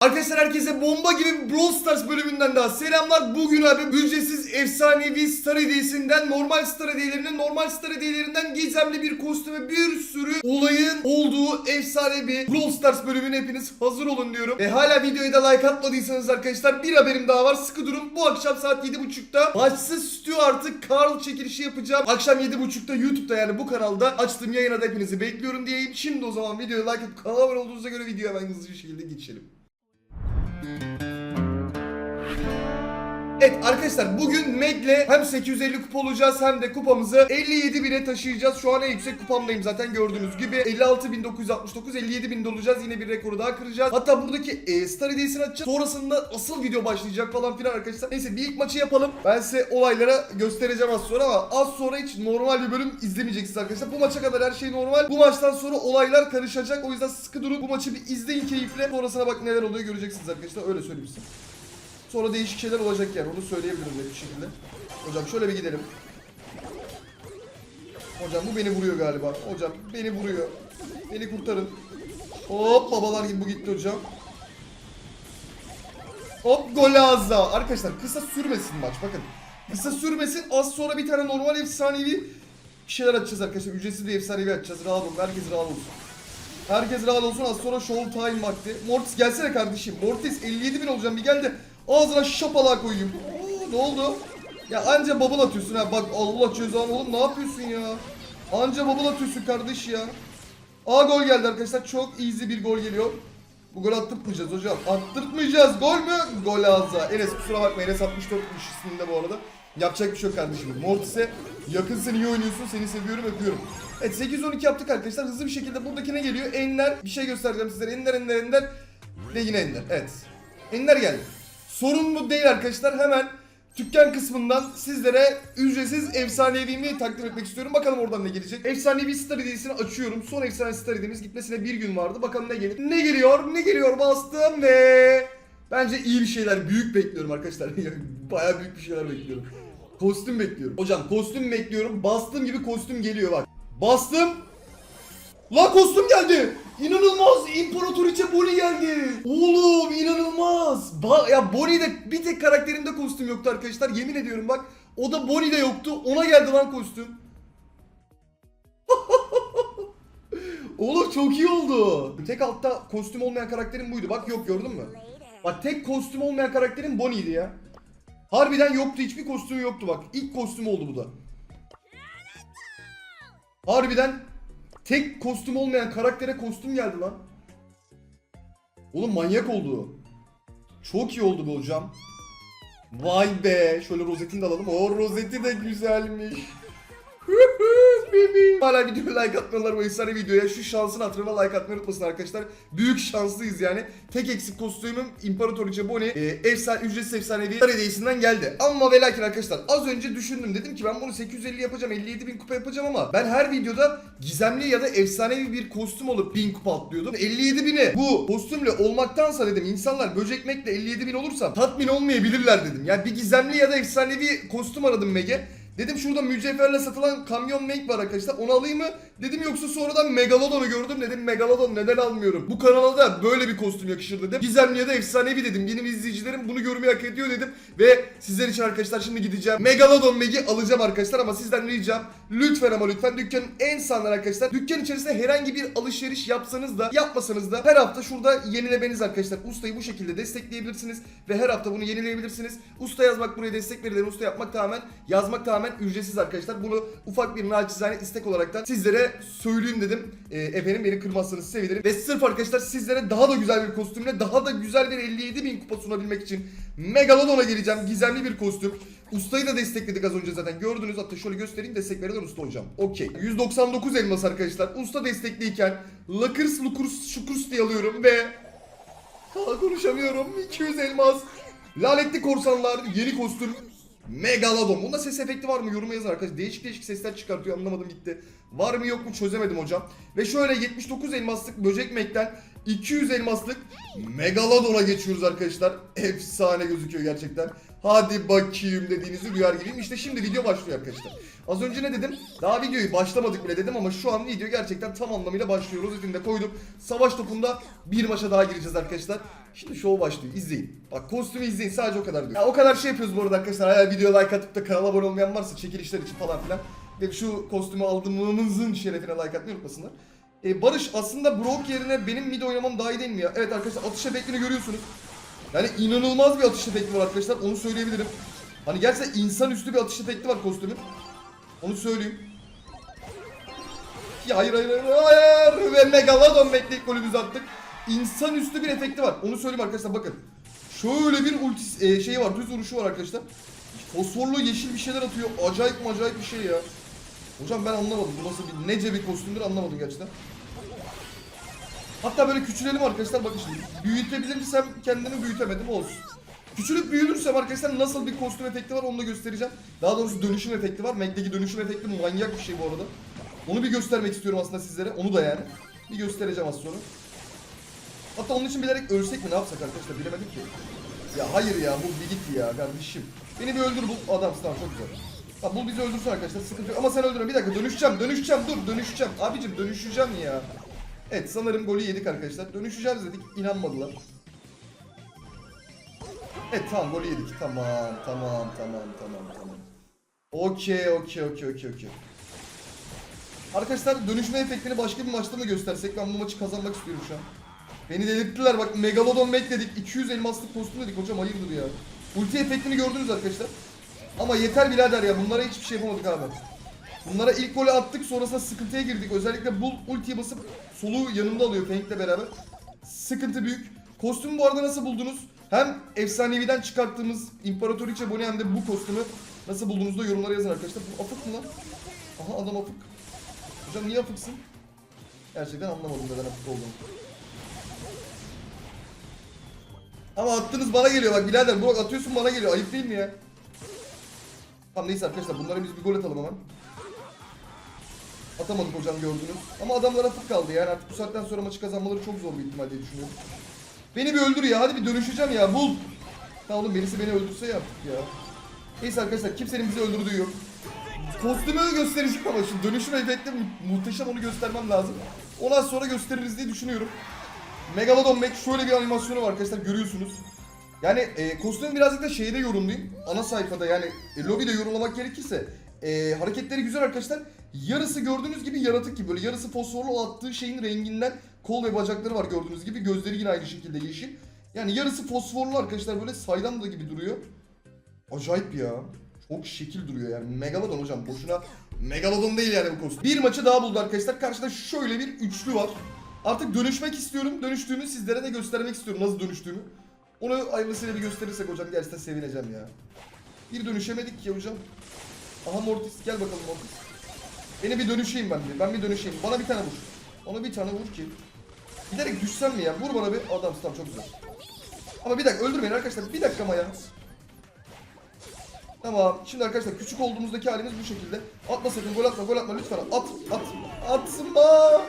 Arkadaşlar herkese bomba gibi bir Brawl Stars bölümünden daha selamlar. Bugün abi ücretsiz efsanevi Star Hediyesi'nden normal Star Hediyelerinden normal Star Hediyelerinden gizemli bir kostüme bir sürü olayın olduğu efsane bir Brawl Stars bölümüne hepiniz hazır olun diyorum. Ve hala videoya da like atmadıysanız arkadaşlar bir haberim daha var. Sıkı durun. Bu akşam saat 7.30'da Maçsız Stuart'ı Carl çekilişi yapacağım. Akşam 7.30'da YouTube'da yani bu kanalda açtığım yayına da hepinizi bekliyorum diyeyim. Şimdi o zaman videoya like atıp kanala abone olduğunuza göre videoya hemen hızlı bir şekilde geçelim. Thank you. Evet arkadaşlar bugün Meg'le hem 850 kupa olacağız hem de kupamızı 57 bine taşıyacağız. Şu an en yüksek kupamdayım zaten gördüğünüz gibi. 56.969 57 binde olacağız. Yine bir rekoru daha kıracağız. Hatta buradaki e, Star hediyesini açacağız. Sonrasında asıl video başlayacak falan filan arkadaşlar. Neyse bir ilk maçı yapalım. Ben size olaylara göstereceğim az sonra ama az sonra hiç normal bir bölüm izlemeyeceksiniz arkadaşlar. Bu maça kadar her şey normal. Bu maçtan sonra olaylar karışacak. O yüzden sıkı durun. Bu maçı bir izleyin keyifle. Sonrasına bak neler oluyor göreceksiniz arkadaşlar. Öyle söyleyeyim size. Sonra değişik şeyler olacak yani onu söyleyebilirim bir şekilde. Hocam şöyle bir gidelim. Hocam bu beni vuruyor galiba. Hocam beni vuruyor. Beni kurtarın. Hop babalar gibi bu gitti hocam. Hop gol ağza. Arkadaşlar kısa sürmesin maç bakın. Kısa sürmesin az sonra bir tane normal efsanevi şeyler açacağız arkadaşlar. Ücretsiz bir efsanevi açacağız. Rahat olun. Herkes rahat olsun. Herkes rahat olsun. Az sonra show time vakti. Mortis gelsene kardeşim. Mortis 57 bin olacağım. Bir gel de ağzına şapalağa koyayım. Oo, ne oldu? Ya anca bubble atıyorsun ha. Bak Allah cezanı oğlum ne yapıyorsun ya? Anca bubble atıyorsun kardeş ya. A gol geldi arkadaşlar. Çok easy bir gol geliyor. Bu gol attırtmayacağız hocam. Attırtmayacağız. Gol mü? Gol ağza. Enes kusura bakma. Enes 64 üstünde bu arada. Yapacak bir şey yok kardeşim. Mortis'e yakınsın iyi oynuyorsun. Seni seviyorum öpüyorum. Evet 8-12 yaptık arkadaşlar. Hızlı bir şekilde buradakine geliyor. Enler. Bir şey göstereceğim sizlere. Enler enler enler. Ve yine enler. Evet. Enler geldi. Sorun bu değil arkadaşlar. Hemen dükkan kısmından sizlere ücretsiz efsanevimi takdim etmek istiyorum. Bakalım oradan ne gelecek. Efsanevi star hediyesini açıyorum. Son efsane star hediyemiz gitmesine bir gün vardı. Bakalım ne gelir. Ne geliyor? Ne geliyor? Bastım ve... Bence iyi bir şeyler, büyük bekliyorum arkadaşlar. Bayağı büyük bir şeyler bekliyorum. Kostüm bekliyorum. Hocam kostüm bekliyorum. Bastığım gibi kostüm geliyor bak. Bastım. La kostüm geldi. İnanılmaz. İmparatoriçe Bonnie geldi. Oğlum inanılmaz. Ba ya Bonnie'de bir tek karakterinde kostüm yoktu arkadaşlar. Yemin ediyorum bak. O da Bonnie'de yoktu. Ona geldi lan kostüm. Oğlum çok iyi oldu. Tek altta kostüm olmayan karakterin buydu. Bak yok gördün mü? Bak tek kostüm olmayan karakterin Bonnie'ydi ya. Harbiden yoktu. Hiçbir kostümü yoktu bak. İlk kostüm oldu bu da. Harbiden tek kostüm olmayan karaktere kostüm geldi lan. Oğlum manyak oldu. Çok iyi oldu bu hocam. Vay be. Şöyle rozetini de alalım. O rozeti de güzelmiş. Bebeğim. Hala videoya like atmıyorlar bu efsane videoya. Şu şansın hatırına like atmayı unutmasın arkadaşlar. Büyük şanslıyız yani. Tek eksik kostümüm İmparatoriçe Bonnie. E, efsane, ücretsiz efsanevi Star geldi. Ama ve lakin arkadaşlar az önce düşündüm. Dedim ki ben bunu 850 yapacağım. 57 bin kupa yapacağım ama ben her videoda gizemli ya da efsanevi bir kostüm olup 1000 kupa atlıyordum. 57 bini bu kostümle olmaktansa dedim insanlar böcekmekle 57 bin olursa tatmin olmayabilirler dedim. Yani bir gizemli ya da efsanevi kostüm aradım Mege. Dedim şurada mücevherle satılan kamyon make var arkadaşlar. Onu alayım mı? Dedim yoksa sonradan Megalodon'u gördüm. Dedim Megalodon neden almıyorum? Bu kanala da böyle bir kostüm yakışır dedim. Gizemli ya da efsanevi dedim. Benim izleyicilerim bunu görmeyi hak ediyor dedim. Ve sizler için arkadaşlar şimdi gideceğim. Megalodon Meg'i alacağım arkadaşlar ama sizden ricam lütfen ama lütfen dükkanın en sağından arkadaşlar. Dükkan içerisinde herhangi bir alışveriş yapsanız da yapmasanız da her hafta şurada yenilemeniz arkadaşlar. Ustayı bu şekilde destekleyebilirsiniz ve her hafta bunu yenileyebilirsiniz. Usta yazmak buraya destek verilen usta yapmak tamamen yazmak tamamen ücretsiz arkadaşlar. Bunu ufak bir naçizane istek olarak da sizlere söyleyeyim dedim. Ee, efendim beni kırmazsanız sevinirim. Ve sırf arkadaşlar sizlere daha da güzel bir kostümle daha da güzel bir 57 bin kupa sunabilmek için Megalodon'a geleceğim. Gizemli bir kostüm. Ustayı da destekledik az önce zaten. Gördünüz hatta şöyle göstereyim destek veren usta hocam. Okey. 199 elmas arkadaşlar. Usta destekliyken Lakırs Lukurs Şukurs diye alıyorum ve Aa, konuşamıyorum. 200 elmas. Lanetli korsanlar yeni kostüm. Megalodon. Bunda ses efekti var mı? Yoruma yazın arkadaşlar. Değişik değişik sesler çıkartıyor. Anlamadım gitti. Var mı yok mu çözemedim hocam. Ve şöyle 79 elmaslık böcek mekten 200 elmaslık Megalodon'a geçiyoruz arkadaşlar. Efsane gözüküyor gerçekten. Hadi bakayım dediğinizi duyar gibiyim. İşte şimdi video başlıyor arkadaşlar. Az önce ne dedim? Daha videoyu başlamadık bile dedim ama şu an video gerçekten tam anlamıyla başlıyor. Rozetini de koydum. Savaş topunda bir maça daha gireceğiz arkadaşlar. Şimdi show başlıyor. İzleyin. Bak kostümü izleyin. Sadece o kadar diyor. Ya o kadar şey yapıyoruz bu arada arkadaşlar. Hala video like atıp da kanala abone olmayan varsa çekilişler için falan filan. Ve şu kostümü aldığımızın şerefine like atmayı unutmasınlar. Ee, Barış aslında Brock yerine benim mid oynamam daha iyi değil mi ya? Evet arkadaşlar atış efektini görüyorsunuz. Yani inanılmaz bir atış efekti var arkadaşlar. Onu söyleyebilirim. Hani gerçekten insanüstü bir atış efekti var kostümün. Onu söyleyeyim. Ya hayır hayır hayır hayır ve Megalodon bekleyip golümüzü attık. İnsanüstü bir efekti var. Onu söyleyeyim arkadaşlar bakın. Şöyle bir ulti e, şeyi var, düz vuruşu var arkadaşlar. Fosforlu yeşil bir şeyler atıyor. Acayip acayip bir şey ya. Hocam ben anlamadım. Bu nasıl bir nece bir kostümdür anlamadım gerçekten. Hatta böyle küçülelim arkadaşlar bakın şimdi. Büyütebilirsem kendimi büyütemedim olsun. Küçülüp büyüdürsem arkadaşlar nasıl bir kostüm efekti var onu da göstereceğim. Daha doğrusu dönüşüm efekti var. Mac'deki dönüşüm efekti manyak bir şey bu arada. Onu bir göstermek istiyorum aslında sizlere. Onu da yani. Bir göstereceğim az sonra. Hatta onun için bilerek ölsek mi ne yapsak arkadaşlar bilemedim ki. Ya hayır ya bu bir git ya kardeşim. Beni bir öldür bu adam tamam çok güzel. Ha bul bizi öldürsün arkadaşlar sıkıntı yok. Ama sen öldürme bir dakika dönüşeceğim dönüşeceğim dur dönüşeceğim. Abicim dönüşeceğim ya. Evet sanırım golü yedik arkadaşlar. Dönüşeceğiz dedik inanmadılar. Evet tamam golü yedik. Tamam tamam tamam tamam tamam. Okey okey okey okey okey. Arkadaşlar dönüşme efektini başka bir maçta mı göstersek? Ben bu maçı kazanmak istiyorum şu an. Beni delirttiler bak Megalodon Mac dedik 200 elmaslık kostüm dedik hocam hayırdır ya. Ulti efektini gördünüz arkadaşlar. Ama yeter birader ya bunlara hiçbir şey yapamadık abi. Bunlara ilk golü attık sonrasında sıkıntıya girdik. Özellikle Bull ultiyi basıp soluğu yanımda alıyor Fenik'le beraber. Sıkıntı büyük. Kostümü bu arada nasıl buldunuz? Hem efsaneviden çıkarttığımız İmparatoriçe Bonnie hem de bu kostümü nasıl buldunuz da yorumlara yazın arkadaşlar. Bu afık mı lan? Aha adam afık. Hocam niye afıksın? Gerçekten anlamadım neden afık olduğunu. Ama attığınız bana geliyor bak birader Burak atıyorsun bana geliyor ayıp değil mi ya? Tamam neyse arkadaşlar bunlara biz bir gol atalım hemen. Atamadık hocam gördünüz. Ama adamlar afık kaldı yani artık bu saatten sonra maçı kazanmaları çok zor bir ihtimal diye düşünüyorum. Beni bir öldür ya hadi bir dönüşeceğim ya bul. Ha oğlum birisi beni öldürse ya artık ya. Neyse arkadaşlar kimsenin bizi öldürdüğü yok. Kostümü göstereceğim ama şu dönüşüm efekti mu- muhteşem onu göstermem lazım. Ondan sonra gösteririz diye düşünüyorum. Megalodon Mac şöyle bir animasyonu var arkadaşlar görüyorsunuz. Yani e, kostümü birazcık da şeyde yorumlayayım. Ana sayfada yani e, lobide yorumlamak gerekirse e, hareketleri güzel arkadaşlar. Yarısı gördüğünüz gibi yaratık gibi böyle yarısı fosforlu attığı şeyin renginden kol ve bacakları var gördüğünüz gibi. Gözleri yine aynı şekilde yeşil. Yani yarısı fosforlu arkadaşlar böyle saydam da gibi duruyor. Acayip ya. Çok şekil duruyor yani. Megalodon hocam boşuna Megalodon değil yani bu kostüm. Bir maçı daha buldu arkadaşlar. Karşıda şöyle bir üçlü var. Artık dönüşmek istiyorum. Dönüştüğümü sizlere de göstermek istiyorum nasıl dönüştüğümü. Onu ayrılısıyla bir gösterirsek hocam gerçekten sevineceğim ya. Bir dönüşemedik ki hocam. Aha Mortis gel bakalım Mortis. Beni bir dönüşeyim ben bir. Ben bir dönüşeyim. Bana bir tane vur. Ona bir tane vur ki. Giderek düşsem mi ya? Vur bana bir. Adam tamam çok güzel. Ama bir dakika öldürmeyin arkadaşlar. Bir dakika ama ya. Tamam. Şimdi arkadaşlar küçük olduğumuzdaki halimiz bu şekilde. Atma sakın gol atma gol atma lütfen. At at. Atma.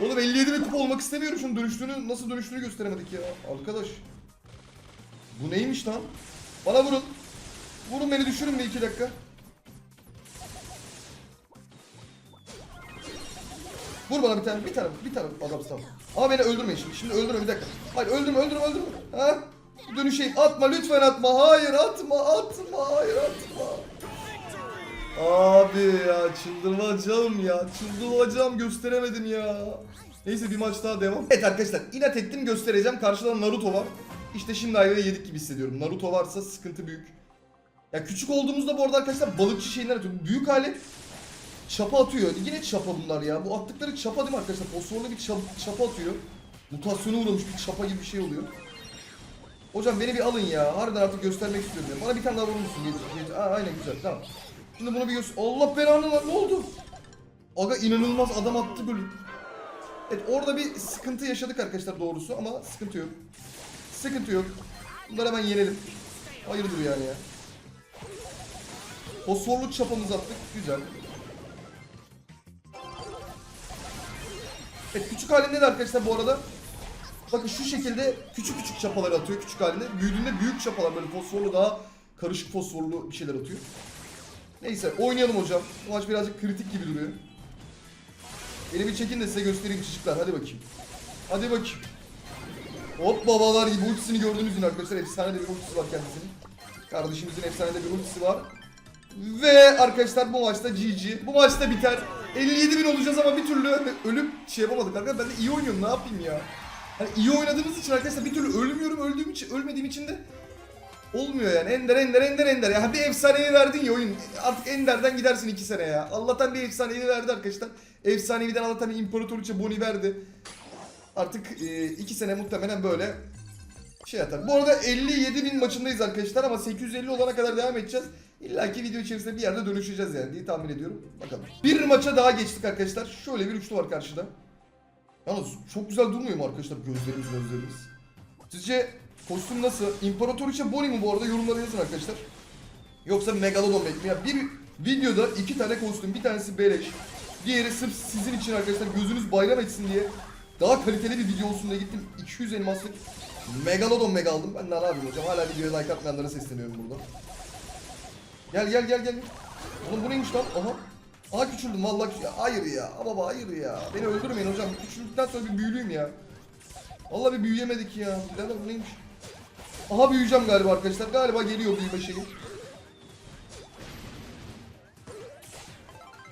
Oğlum 57 bin kupa olmak istemiyorum. Şunun dönüştüğünü nasıl dönüştüğünü gösteremedik ya. Arkadaş. Bu neymiş lan? Bana vurun. Vurun beni düşürün bir iki dakika. Vur bana bir tane, bir tane, bir tane adam tamam. Ama beni öldürmeyin şimdi. Şimdi öldürme bir dakika. Hayır öldürme, öldürme, öldürme. Ha? Dönüşeyim. Atma lütfen atma. Hayır atma, atma. Hayır atma. Abi ya çıldıracağım ya. Çıldıracağım gösteremedim ya. Neyse bir maç daha devam. Evet arkadaşlar inat ettim göstereceğim. Karşıda Naruto var. İşte şimdi ayvayı yedik gibi hissediyorum. Naruto varsa sıkıntı büyük. Ya küçük olduğumuzda bu arada arkadaşlar balıkçı şeyler atıyor. Büyük hali çapa atıyor. Yine çapa bunlar ya. Bu attıkları çapa değil mi arkadaşlar? Fosforlu bir çap- çapa atıyor. Mutasyona uğramış bir çapa gibi bir şey oluyor. Hocam beni bir alın ya. Harbiden artık göstermek istiyorum ya. Bana bir tane daha vurur musun? Aynen güzel tamam. Şimdi bunu bir göster... Allah belanı lan ne oldu? Aga inanılmaz adam attı böyle. Evet orada bir sıkıntı yaşadık arkadaşlar doğrusu ama sıkıntı yok. Sıkıntı yok. Bunları hemen yenelim. Hayırdır yani ya. Fosforlu çapamızı attık. Güzel. Evet küçük halinde de arkadaşlar bu arada Bakın şu şekilde küçük küçük çapalar atıyor küçük halinde. Büyüdüğünde büyük çapalar böyle fosforlu daha karışık fosforlu bir şeyler atıyor. Neyse oynayalım hocam. Bu maç birazcık kritik gibi duruyor. Beni bir çekin de size göstereyim çocuklar. Hadi bakayım. Hadi bakayım. Hop babalar gibi ultisini gördünüz yine arkadaşlar. Efsane de bir ultisi var kendisinin. Kardeşimizin efsane de bir ultisi var. Ve arkadaşlar bu maçta GG. Bu maçta biter. 57 bin olacağız ama bir türlü ölüp şey yapamadık arkadaşlar. Ben de iyi oynuyorum ne yapayım ya. Hani iyi oynadığımız için arkadaşlar bir türlü ölmüyorum. Öldüğüm için, ölmediğim için de olmuyor yani. Ender ender ender ender. Ya bir efsanevi verdin ya oyun. Artık enderden gidersin 2 sene ya. Allah'tan bir efsanevi verdi arkadaşlar. Efsaneviden Allah'tan imparatoriçe boni verdi. Artık 2 sene muhtemelen böyle şey atar. Bu arada 57 bin maçındayız arkadaşlar ama 850 olana kadar devam edeceğiz. İlla ki video içerisinde bir yerde dönüşeceğiz yani diye tahmin ediyorum. Bakalım. Bir maça daha geçtik arkadaşlar. Şöyle bir üçlü var karşıda. Yalnız çok güzel durmuyor mu arkadaşlar gözlerimiz gözlerimiz? Sizce kostüm nasıl? İmparatoriçe Bonnie mi bu arada? Yorumlara yazın arkadaşlar. Yoksa Megalodon Mac mi? Ya bir videoda iki tane kostüm. Bir tanesi beleş. Diğeri sırf sizin için arkadaşlar gözünüz bayram etsin diye daha kaliteli bir video olsun diye gittim 200 elmaslık Megalodon Meg aldım. Ben ne yapayım hocam? Hala videoya like atmayanlara sesleniyorum burada. Gel gel gel gel. Oğlum bu neymiş lan? Aha. Aha küçüldüm vallahi küçüldüm. Hayır ya. Baba hayır ya. Beni öldürmeyin hocam. Küçüldükten sonra bir büyülüyüm ya. Vallahi bir büyüyemedik ya. Birader bu neymiş? Aha büyüyeceğim galiba arkadaşlar. Galiba geliyor büyüme şeyi.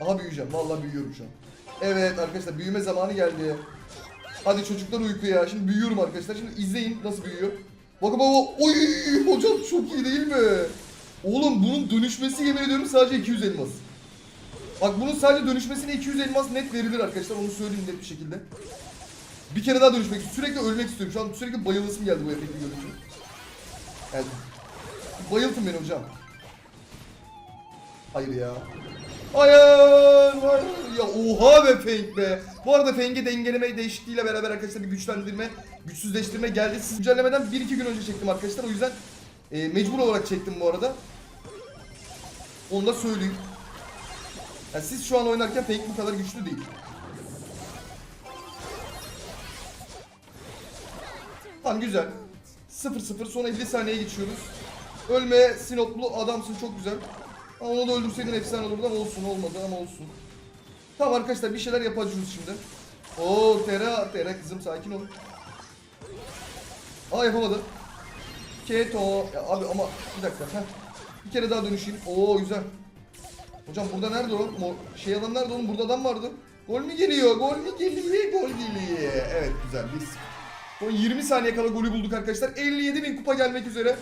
Aha büyüyeceğim. Vallahi büyüyorum şu an. Evet arkadaşlar büyüme zamanı geldi. Hadi çocuklar uykuya. Şimdi büyüyorum arkadaşlar. Şimdi izleyin nasıl büyüyor. Bakın baba. Oy hocam çok iyi değil mi? Oğlum bunun dönüşmesi yemin ediyorum sadece 200 elmas. Bak bunun sadece dönüşmesine 200 elmas net verilir arkadaşlar. Onu söyleyeyim net bir şekilde. Bir kere daha dönüşmek. Sürekli ölmek istiyorum. Şu an sürekli bayılasım geldi bu efekti görünce. Evet. Bayıltın beni hocam. Hayır ya. Hayır, hayır. Ya oha be Feng be. Bu arada Feng'e dengeleme değişikliğiyle beraber arkadaşlar bir güçlendirme, güçsüzleştirme geldi. Siz güncellemeden 1-2 gün önce çektim arkadaşlar. O yüzden e, mecbur olarak çektim bu arada. Onu da söyleyeyim. Yani siz şu an oynarken Feng bu kadar güçlü değil. Tamam güzel. 0-0 son 50 saniye geçiyoruz. Ölme Sinoplu adamsın çok güzel. Onu da öldürseydin efsane olurdu ama olsun olmadı ama olsun. Tamam arkadaşlar bir şeyler yapacağız şimdi. Oo Tera, Tera kızım sakin ol. Aa yapamadı. Keto. Ya abi ama bir dakika. Heh. Bir kere daha dönüşeyim. Oo güzel. Hocam burada nerede o? Mo- şey adam nerede oğlum? Burada adam vardı. Gol mü geliyor? Gol mü geliyor? Gol geliyor. Evet güzel. Biz son 20 saniye kala golü bulduk arkadaşlar. 57 bin kupa gelmek üzere.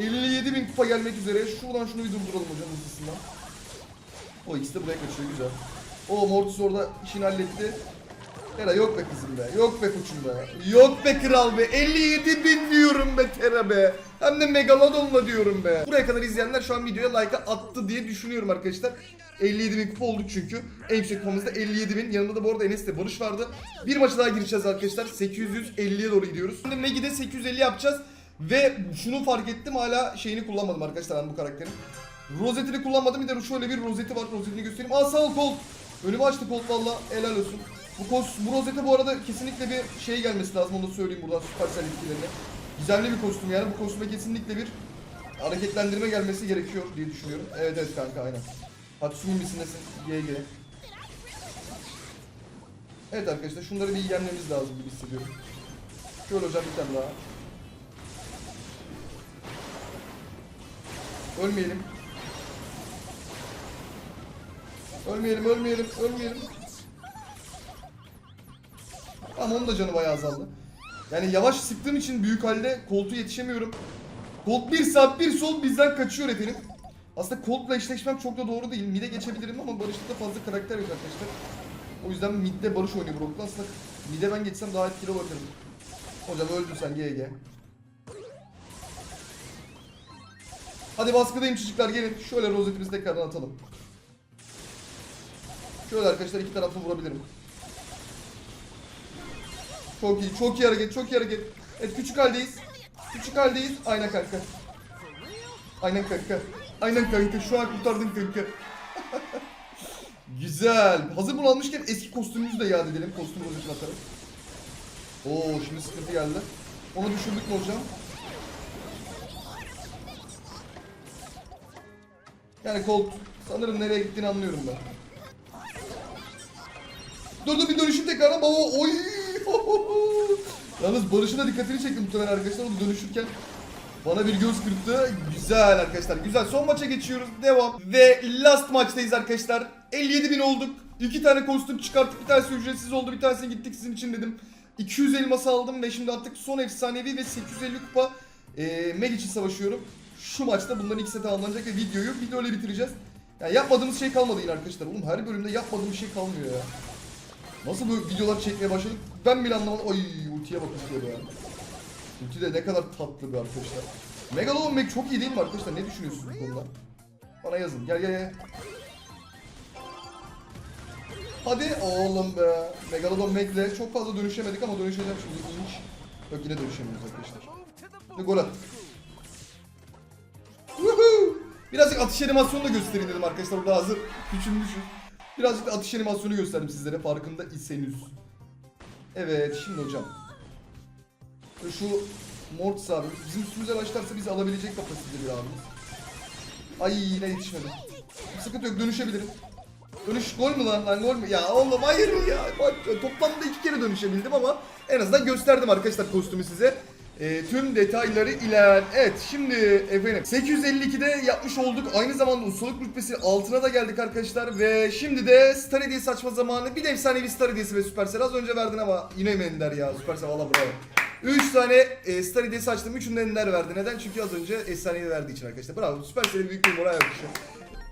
57 bin kupa gelmek üzere. Şuradan şunu bir durduralım hocam hızlısından. O ikisi de buraya kaçıyor güzel. O Mortis orada işini halletti. Tera yok be kızım be. Yok be koçum be. Yok be kral be. 57 bin diyorum be Tera be. Hem de Megalodon'la diyorum be. Buraya kadar izleyenler şu an videoya like attı diye düşünüyorum arkadaşlar. 57 bin kupa olduk çünkü. En yüksek kupamızda 57 bin. Yanında da bu arada Enes Barış vardı. Bir maça daha gireceğiz arkadaşlar. 850'ye doğru gidiyoruz. Şimdi Megi'de 850 yapacağız. Ve şunu fark ettim hala şeyini kullanmadım arkadaşlar ben bu karakterin. Rozetini kullanmadım bir de şöyle bir rozeti var rozetini göstereyim. Aa sağ ol Colt. Önümü açtı Colt valla helal olsun. Bu, bu rozete bu arada kesinlikle bir şey gelmesi lazım onu da söyleyeyim buradan Supercell etkilerine. Gizemli bir kostüm yani bu kostüme kesinlikle bir hareketlendirme gelmesi gerekiyor diye düşünüyorum. Evet evet kanka aynen. Hatsumi misindesin? GG. Evet arkadaşlar şunları bir yenmemiz lazım gibi hissediyorum. Şöyle hocam bir tane daha. Ölmeyelim. Ölmeyelim, ölmeyelim, ölmeyelim. Ama onun da canı bayağı azaldı. Yani yavaş sıktığım için büyük halde koltuğu yetişemiyorum. Colt bir saat bir sol bizden kaçıyor efendim. Aslında Colt'la eşleşmem çok da doğru değil. Mid'e geçebilirim ama Barış'ta fazla karakter yok arkadaşlar. O yüzden mid'de Barış oynuyor Brock'la. Aslında mid'e ben geçsem daha etkili olabilirim. Hocam öldün sen GG. Hadi baskıdayım çocuklar gelin. Şöyle rozetimizi tekrardan atalım. Şöyle arkadaşlar iki taraflı vurabilirim. Çok iyi, çok iyi hareket, çok iyi hareket. Evet küçük haldeyiz. Küçük haldeyiz. Aynen kanka. Aynen kanka. Aynen kanka. Şu an kurtardın kanka. Güzel. Hazır bunu almışken eski kostümümüzü de yad edelim. Kostüm rozetini atarım. Oo şimdi sıkıntı geldi. Onu düşürdük mü hocam? Yani Colt sanırım nereye gittiğini anlıyorum ben. Dur bir dönüşüm tekrardan baba oy. Yalnız Barış'ın da dikkatini çekti muhtemelen arkadaşlar o dönüşürken. Bana bir göz kırptı. Güzel arkadaşlar. Güzel. Son maça geçiyoruz. Devam. Ve last maçtayız arkadaşlar. 57 bin olduk. İki tane kostüm çıkarttık. Bir tanesi ücretsiz oldu. Bir tanesi gittik sizin için dedim. 200 elmas aldım ve şimdi artık son efsanevi ve 850 kupa e, Meg için savaşıyorum. Şu maçta bunların ikisi tamamlanacak ve videoyu video ile bitireceğiz. Yani yapmadığımız şey kalmadı yine arkadaşlar. Oğlum her bölümde yapmadığım şey kalmıyor ya. Nasıl bu videolar çekmeye başladık ben bile anlamadım. Oy ultiye bakın şöyle ya. Ulti de ne kadar tatlı bir arkadaşlar. Megalodon Meg çok iyi değil mi arkadaşlar? Ne düşünüyorsunuz bu konuda? Bana yazın. Gel gel gel. Hadi oğlum be. Megalodon Meg'le çok fazla dönüşemedik ama dönüşeceğim şimdi. İnç. Yok yine dönüşemiyoruz arkadaşlar. Şimdi gol attık. Birazcık atış animasyonu da göstereyim dedim arkadaşlar. Burada hazır küçülmüşüz. Birazcık da atış animasyonu gösterdim sizlere farkında iseniz. Evet şimdi hocam. Şu Mortis abi bizim üstümüze başlarsa bizi alabilecek kapasitede bir abimiz. Ay yine yetişmedi. Sıkıntı yok dönüşebilirim. Dönüş gol mü lan lan gol mü? Ya oğlum hayır ya. Toplamda iki kere dönüşebildim ama en azından gösterdim arkadaşlar kostümü size. Ee, tüm detayları iler. Evet şimdi efendim 852'de yapmış olduk. Aynı zamanda ustalık rütbesi altına da geldik arkadaşlar. Ve şimdi de Star Hediyesi açma zamanı. Bir de efsanevi Star Hediyesi ve Supercell. Az önce verdin ama yine mi Ender ya? Supercell valla bravo. 3 tane e, Star Hediyesi açtım. Üçünde Ender verdi. Neden? Çünkü az önce efsanevi verdiği için arkadaşlar. Bravo. Supercell'e büyük bir moral yakışıyor.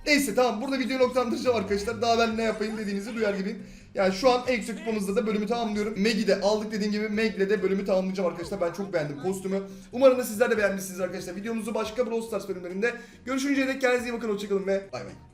Neyse tamam burada videoyu noktalandıracağım arkadaşlar. Daha ben ne yapayım dediğinizi duyar gibiyim. Yani şu an yüksek kupamızda da bölümü tamamlıyorum. Meg'i de aldık dediğim gibi Meg'le de bölümü tamamlayacağım arkadaşlar. Ben çok beğendim kostümü. Umarım da sizler de beğenmişsiniz arkadaşlar. Videomuzu başka Brawl Stars bölümlerinde görüşünceye dek kendinize iyi bakın. Hoşçakalın ve bay bay.